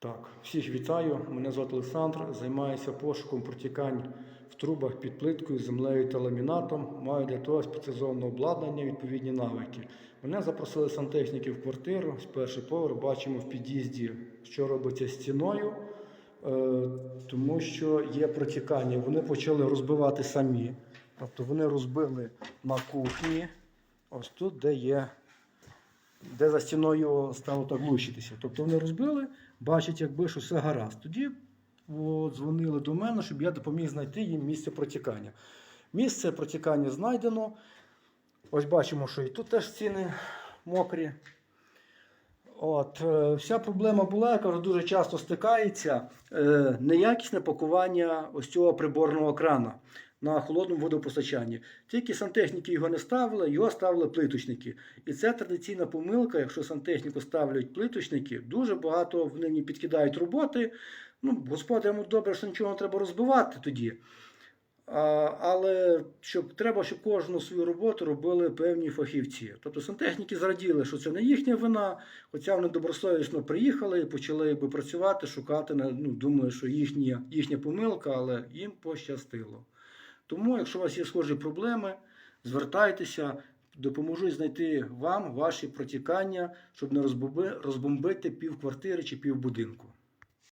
Так, всіх вітаю. Мене звати Олександр. Займаюся пошуком протікань в трубах під плиткою, землею та ламінатом. Маю для того спеціалізоване обладнання, відповідні навики. Мене запросили сантехніки в квартиру з перший поверх. Бачимо в під'їзді, що робиться стіною, е, тому що є протікання. Вони почали розбивати самі. Тобто вони розбили на кухні, ось тут, де є де за стіною стало так глушитися. Тобто вони розбили, бачать, якби що все гаразд. Тоді дзвонили до мене, щоб я допоміг знайти їм місце протікання. Місце протікання знайдено. Ось бачимо, що і тут теж стіни мокрі. От, е, вся проблема була, яка вже дуже часто стикається, е, неякісне пакування ось цього приборного крана на холодному водопостачанні. Тільки сантехніки його не ставили, його ставили плиточники. І це традиційна помилка, якщо сантехніку ставлять плиточники, дуже багато в ним підкидають роботи. Ну, господарям добре, що нічого не треба розбивати тоді. А, але щоб треба, щоб кожну свою роботу робили певні фахівці. Тобто сантехніки зраділи, що це не їхня вина, хоча вони добросовісно приїхали і почали якби, працювати, шукати. Ну, думаю, що їхня, їхня помилка, але їм пощастило. Тому, якщо у вас є схожі проблеми, звертайтеся, допоможу знайти вам ваші протікання, щоб не розбомби- розбомбити пів квартири чи пів будинку.